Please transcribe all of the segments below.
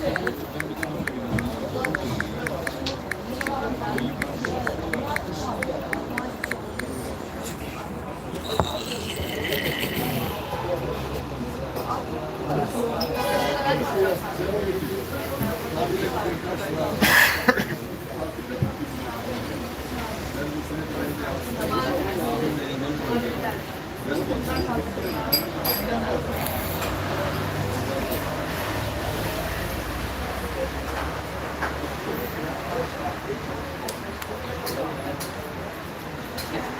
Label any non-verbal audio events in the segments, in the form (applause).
对。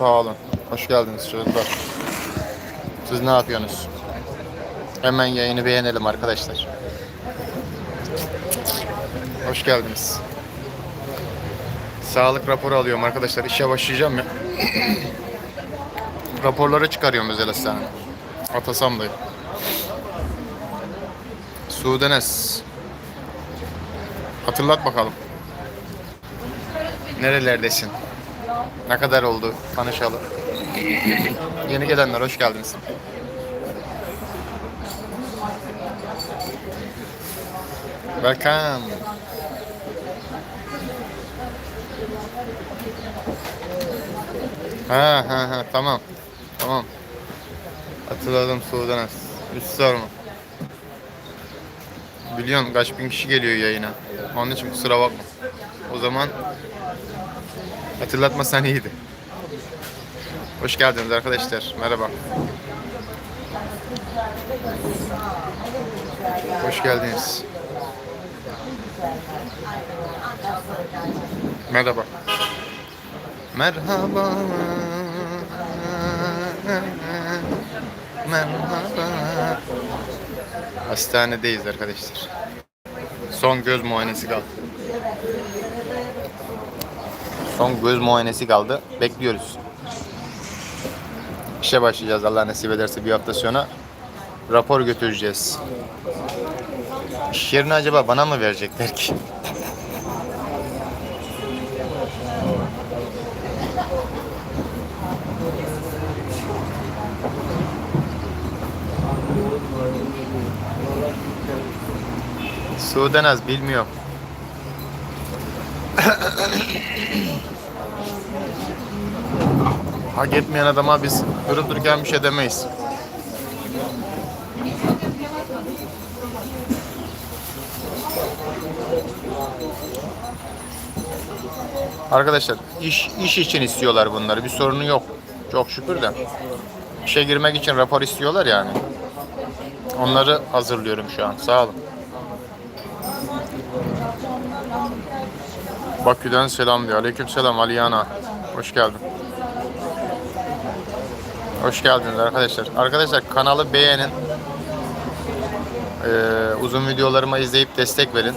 Sağ olun. Hoş geldiniz çocuklar. Siz ne yapıyorsunuz? Hemen yayını beğenelim arkadaşlar. Hoş geldiniz. Sağlık raporu alıyorum arkadaşlar. İşe başlayacağım ya. (coughs) Raporları çıkarıyorum özel hastanede. Atasam'dayım. Sudenes. Hatırlat bakalım. Nerelerdesin? Ne kadar oldu tanışalı? Yeni gelenler hoş geldiniz. Welcome. Ha ha ha tamam. Tamam. Hatırladım Sudan Hiç sorma. Biliyorum kaç bin kişi geliyor yayına. Onun için kusura bakma. O zaman hatırlatmasan iyiydi. Hoş geldiniz arkadaşlar. Merhaba. Hoş geldiniz. Merhaba. Merhaba. Merhaba. Hastanedeyiz arkadaşlar. Son göz muayenesi kaldı. Son göz muayenesi kaldı. Bekliyoruz. İşe başlayacağız Allah nasip ederse bir hafta sonra. Rapor götüreceğiz. İş yerini acaba bana mı verecekler ki? Sudanaz bilmiyorum. Hak etmeyen adama biz durup dururken bir şey demeyiz. Arkadaşlar iş iş için istiyorlar bunları. Bir sorunu yok. Çok şükür de. İşe girmek için rapor istiyorlar yani. Onları hazırlıyorum şu an. Sağ olun. Bakü'den selam diyor. Aleyküm selam Aliyana. Hoş geldin. Hoş geldiniz arkadaşlar. Arkadaşlar kanalı beğenin. Ee, uzun videolarımı izleyip destek verin.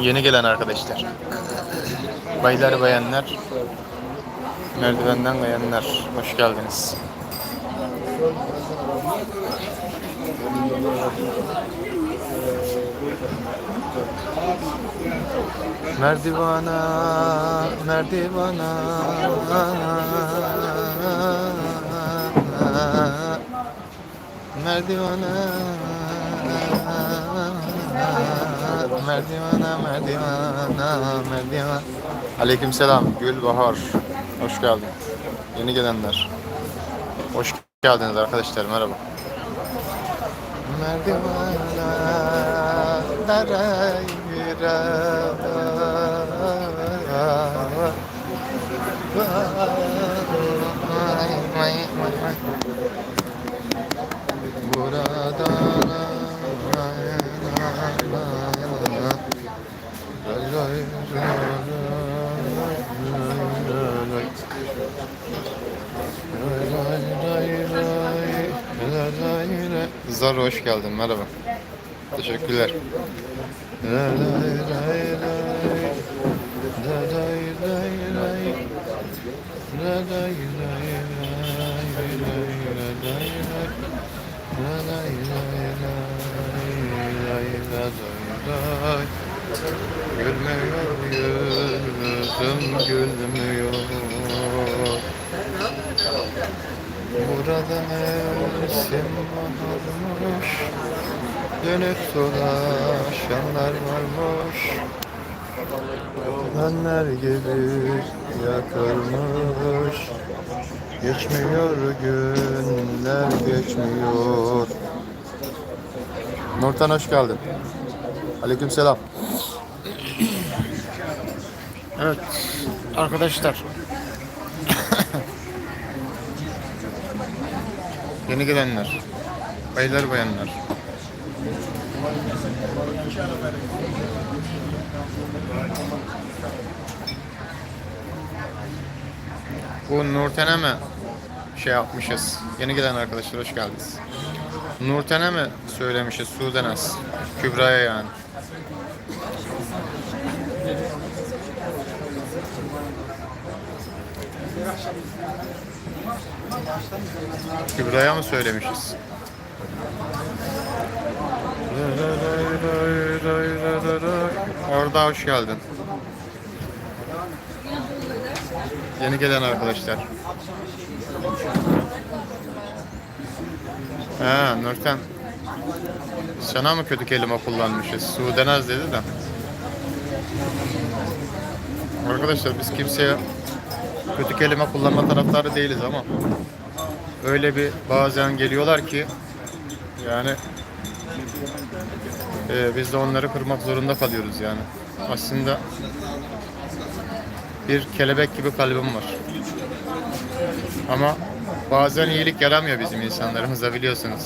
Yeni gelen arkadaşlar. Baylar bayanlar. Merdivenden kayanlar. Hoş geldiniz. Merdivana, merdivana. Merdivana. Merdivana, merdivana, merdivana. Aleykümselam Gülbahar. Hoş geldin. Yeni gelenler. Hoş geldiniz arkadaşlar. Merhaba. Zar hoş geldin merhaba. Teşekkürler. Gülmüyor yüzüm gülmüyor Burada mevsim baharmış Dönüp dolaşanlar varmış Dönler gibi yakılmış Geçmiyor günler geçmiyor Nurten hoş geldin. Aleykümselam. Evet arkadaşlar. Yeni gelenler. Beyler bayanlar. Bu Nurten'e mi şey yapmışız? Yeni gelen arkadaşlar hoş geldiniz. Nurten'e mi söylemişiz Sudenaz? Kübra'ya yani. Kübra'ya mı söylemişiz? Orada hoş geldin. Yeni gelen arkadaşlar. Ha Nurten. Sana mı kötü kelime kullanmışız? Sudenaz dedi de. Arkadaşlar biz kimseye kötü kelime kullanma taraftarı değiliz ama öyle bir bazen geliyorlar ki yani e, biz de onları kırmak zorunda kalıyoruz yani. Aslında bir kelebek gibi kalbim var. Ama bazen iyilik yaramıyor bizim insanlarımıza biliyorsunuz.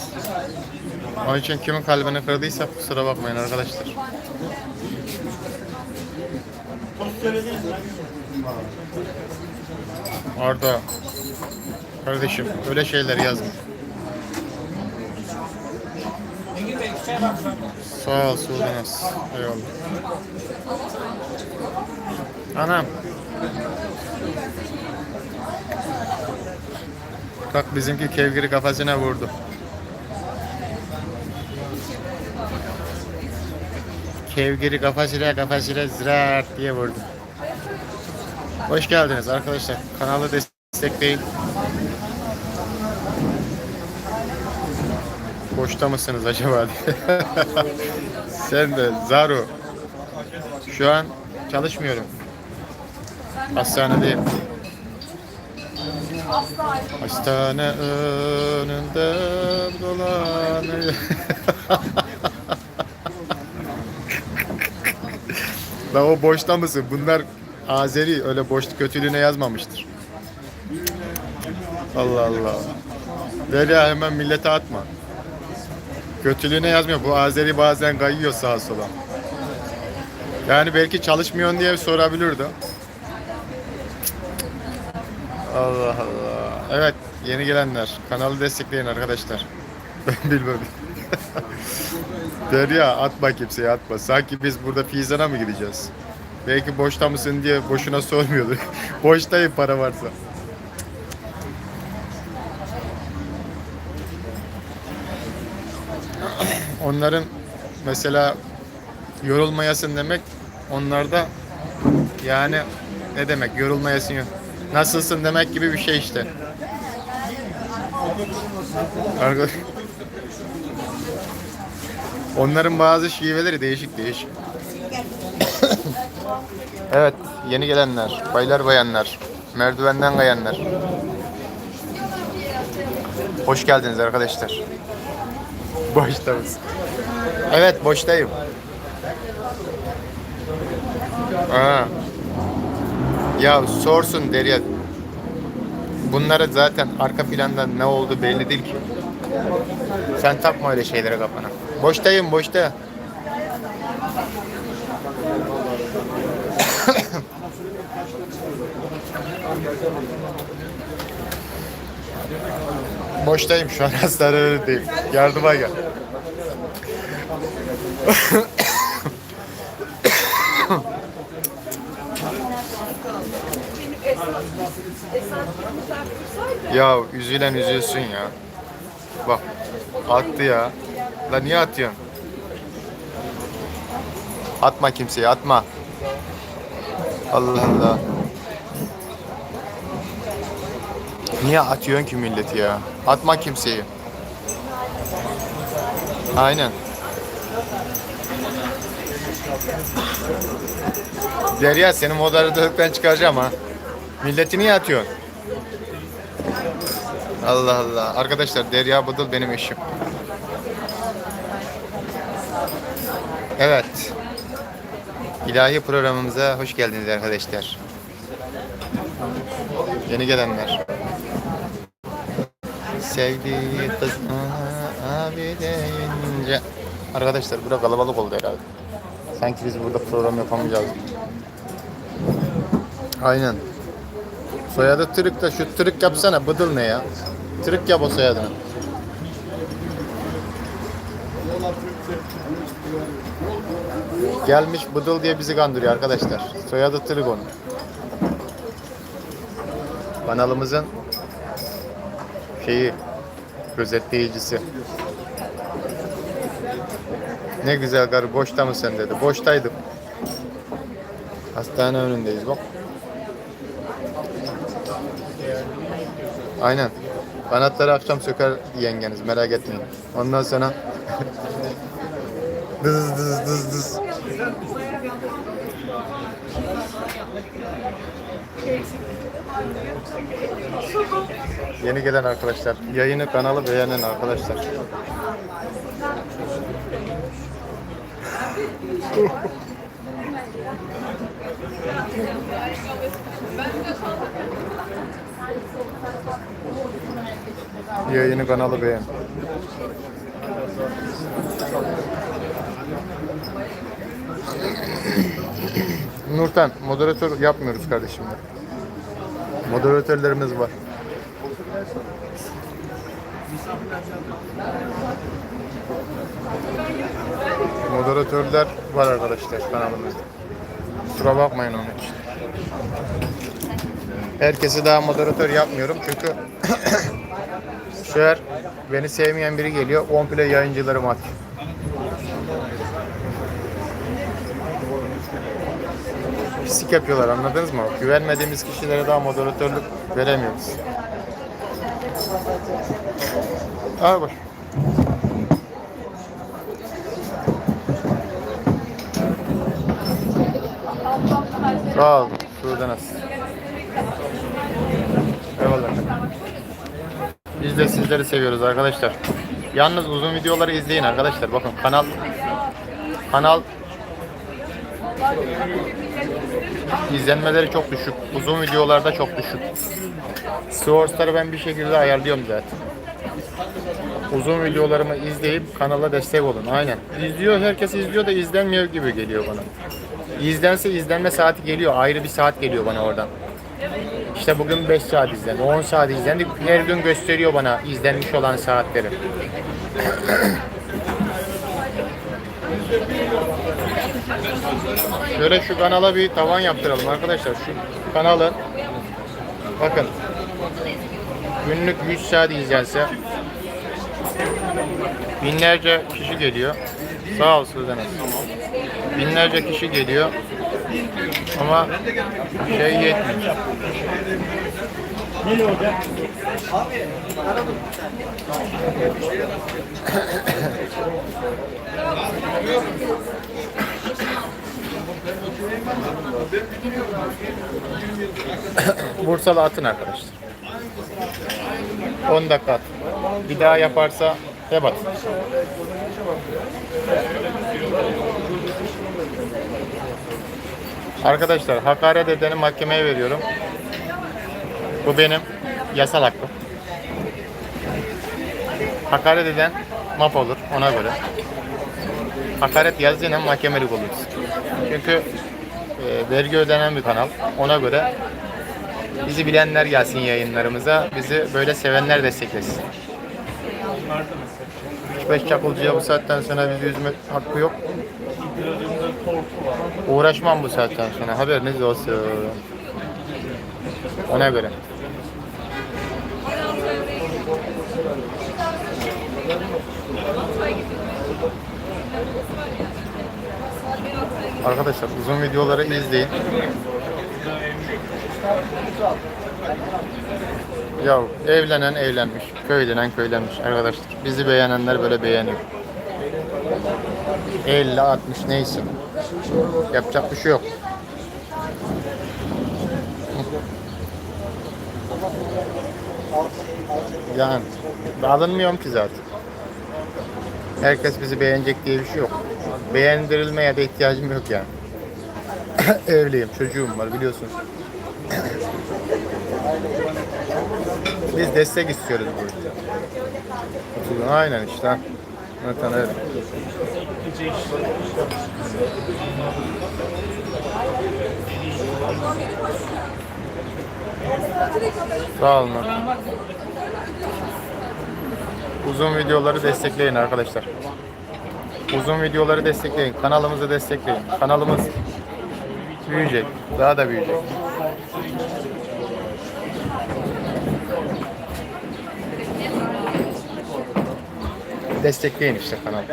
Onun için kimin kalbini kırdıysa kusura bakmayın arkadaşlar. Arda kardeşim öyle şeyler yazma. Sağ ol Sudanaz. Eyvallah. Anam. Bak bizimki kevgiri kafasına vurdu. Kevgiri kafasına kafasına ziraat diye vurdu. Hoş geldiniz arkadaşlar. Kanalı destekleyin. Boşta mısınız acaba diye. (laughs) Sen de Zaru. Şu an çalışmıyorum. Hastanedeyim. Hastane önünde dolanıyor. (laughs) La o boşta mısın? Bunlar Azeri öyle boş kötülüğüne yazmamıştır. Allah Allah. Derya hemen millete atma. Kötülüğüne yazmıyor. Bu Azeri bazen kayıyor sağa sola. Yani belki çalışmıyorsun diye sorabilirdi. Allah Allah. Evet yeni gelenler kanalı destekleyin arkadaşlar. (laughs) Ben bilmem. (laughs) Derya atma kimseye atma. Sanki biz burada Fizan'a mı gideceğiz? Belki boşta mısın diye boşuna sormuyordu. (laughs) Boştayım para varsa. Onların mesela yorulmayasın demek onlarda yani ne demek yorulmayasın yok. Nasılsın demek gibi bir şey işte. Onların bazı şiveleri değişik değişik. (coughs) evet, yeni gelenler, baylar bayanlar, merdivenden kayanlar. Hoş geldiniz arkadaşlar. Boşta mısın? Evet, boştayım. Aa. Ya sorsun Derya. Bunları zaten arka planda ne oldu belli değil ki. Sen takma öyle şeylere kafana. Boştayım boşta. Boştayım şu an (laughs) hastanedeyim. Yardıma gel. (coughs) ya üzülen üzülsün ya. Bak attı ya. La niye atıyorsun? Atma kimseye atma. Allah Allah. Niye atıyorsun ki milleti ya? Atma kimseyi. Aynen. Derya seni moderatörlükten çıkaracağım ha. Milleti niye atıyorsun? Allah Allah. Arkadaşlar Derya Bıdıl benim eşim. Evet. İlahi programımıza hoş geldiniz arkadaşlar. Yeni gelenler. Sevdiği kız abi deyince. Arkadaşlar burada kalabalık oldu herhalde. Sanki biz burada program yapamayacağız. Aynen. Soyadı Tırık da şu Tırık yapsana bıdıl ne ya? Tırık yap o soyadını. Gelmiş bıdıl diye bizi kandırıyor arkadaşlar. Soyadı onun. Kanalımızın şeyi gözetleyicisi. Ne güzel karı boşta mısın dedi. Boştaydım. Hastane önündeyiz bak. Aynen. Kanatları akşam söker yengeniz merak etmeyin. Ondan sonra (laughs) dız dız dız dız. Yeni gelen arkadaşlar. Yayını kanalı beğenen arkadaşlar. Yayını kanalı beğen. Nurten, moderatör yapmıyoruz kardeşim. Moderatörlerimiz var. Moderatörler var arkadaşlar kanalımızda. Kusura bakmayın onun için. Herkesi daha moderatör yapmıyorum çünkü (coughs) sefer beni sevmeyen biri geliyor. Komple yayıncılarım at. Pislik yapıyorlar anladınız mı? Güvenmediğimiz kişilere daha moderatörlük veremiyoruz. Al bak. Sağ ol. Şuradan az. Eyvallah. Biz de sizleri seviyoruz arkadaşlar. Yalnız uzun videoları izleyin arkadaşlar. Bakın kanal kanal izlenmeleri çok düşük. Uzun videolarda çok düşük. Source'ları ben bir şekilde ayarlıyorum zaten. Uzun videolarımı izleyip kanala destek olun. Aynen. İzliyor, herkes izliyor da izlenmiyor gibi geliyor bana. İzlense izlenme saati geliyor. Ayrı bir saat geliyor bana oradan. İşte bugün 5 saat izlendi, 10 saat izlendi. Her gün gösteriyor bana izlenmiş olan saatleri. (coughs) Şöyle şu kanala bir tavan yaptıralım arkadaşlar. Şu kanalı bakın günlük 100 saat izlense binlerce kişi geliyor. Sağ ol Sudan Binlerce kişi geliyor. Ama şey yetmiyor. Bursalı atın arkadaşlar. 10 dakika at. Bir daha yaparsa hep at. Arkadaşlar hakaret edeni mahkemeye veriyorum. Bu benim yasal hakkım. Hakaret eden maf olur ona göre. Hakaret yazdığıyla mahkemelik oluruz. Çünkü e, vergi ödenen bir kanal. Ona göre bizi bilenler gelsin yayınlarımıza. Bizi böyle sevenler desteklesin. Beş çakılcıya bu saatten sonra bizi üzme hakkı yok. Uğraşmam bu saatten sonra. Haberiniz olsun. Ona göre. Arkadaşlar uzun videoları izleyin. Ya evlenen evlenmiş, köylenen köylenmiş arkadaşlar. Bizi beğenenler böyle beğeniyor. 50 60 neyse. Yapacak bir şey yok. Yani alınmıyorum ki zaten. Herkes bizi beğenecek diye bir şey yok. Beğendirilmeye de ihtiyacım yok yani. (coughs) Evliyim, çocuğum var biliyorsun. Biz destek istiyoruz burada. Aynen işte. Zaten öyle. Sağ olun. Uzun videoları destekleyin arkadaşlar. Uzun videoları destekleyin. Kanalımızı destekleyin. Kanalımız büyüyecek. Daha da büyüyecek. Destekleyin işte kanalı.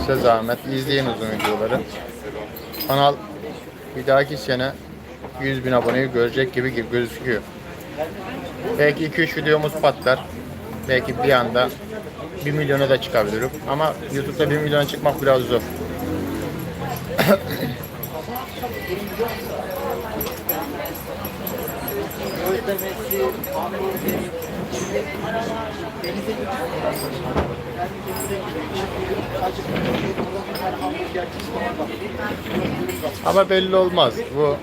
Size zahmet izleyin uzun videoları. Kanal bir dahaki sene 100 bin aboneyi görecek gibi gözüküyor. Belki 2-3 videomuz patlar. Belki bir anda 1 milyona da çıkabilirim. Ama YouTube'da 1 milyona çıkmak biraz zor. (coughs) Ama belli olmaz. Bu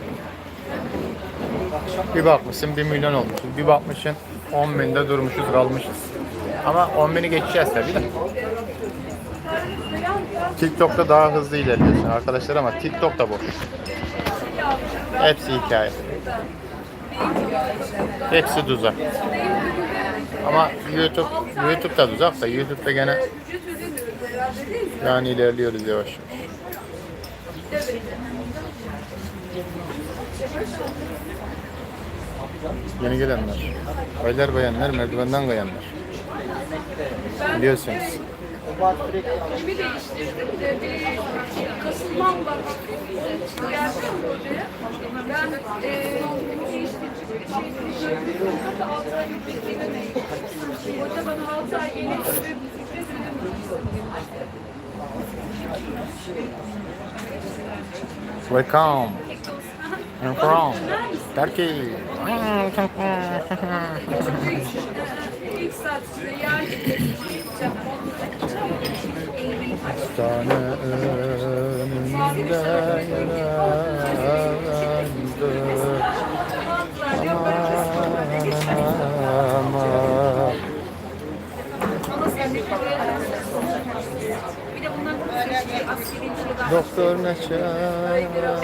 bir bakmışsın 1 milyon olmuşuz. Bir bakmışsın 10 binde durmuşuz kalmışız. Ama 10 bini geçeceğiz tabii de. TikTok'ta daha hızlı ilerliyorsun arkadaşlar ama TikTok da boş. Hepsi hikaye. Hepsi tuzak. Ama YouTube, YouTube da tuzak da YouTube'da gene yani ilerliyoruz yavaş yavaş. Yeni gelenler. Baylar bayanlar, merdivenden kayanlar. Biliyorsunuz. Kimi değiştirdim de bir kasılmam var. Geldim hocaya. Ben eee değiştirdim. Hatta 6 ay bekleyene Hoca bana 6 ay yeni bir fikret Welcome. I'm from Turkey. İlk saat size yani gideceğim. Hastane önünde yaralandı. Aman aman. Bir de bundan askeri bir şey daha. Doktor ne çağırdı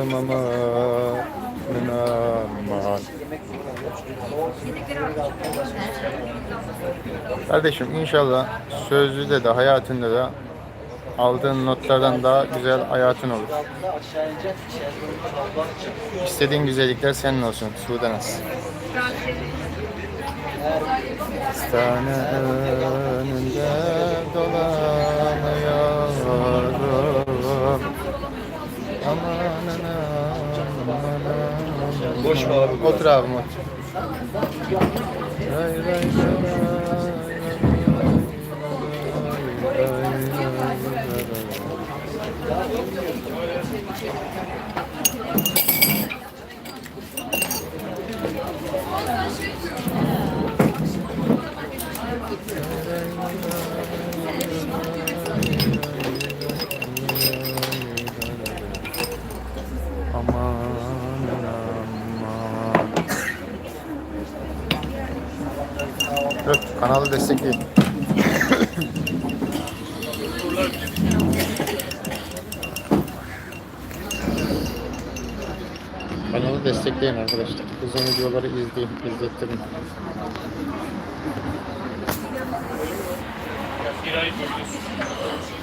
aman aman Kardeşim inşallah sözlüde de hayatında da aldığın notlardan daha güzel hayatın olur. İstediğin güzellikler senin olsun Sudanaz. Hastane önünde dolanıyorum. Aman aman aman. Boş mu abi? Otur abim otur. Ray ray videoları izleyin, izlettirin.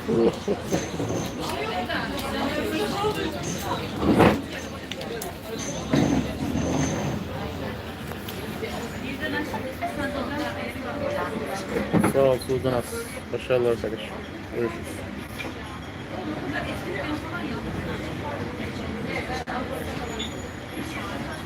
(laughs) Sağ ol Sudan. Başarılar arkadaş. Görüşürüz.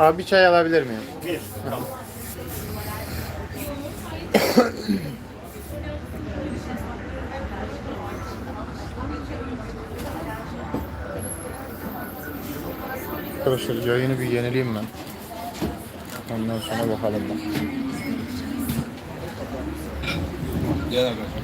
Abi bir çay alabilir miyim? Bir. Tamam. Arkadaşlar yayını bir yenileyim ben. Ondan sonra bakalım. Gel arkadaşlar.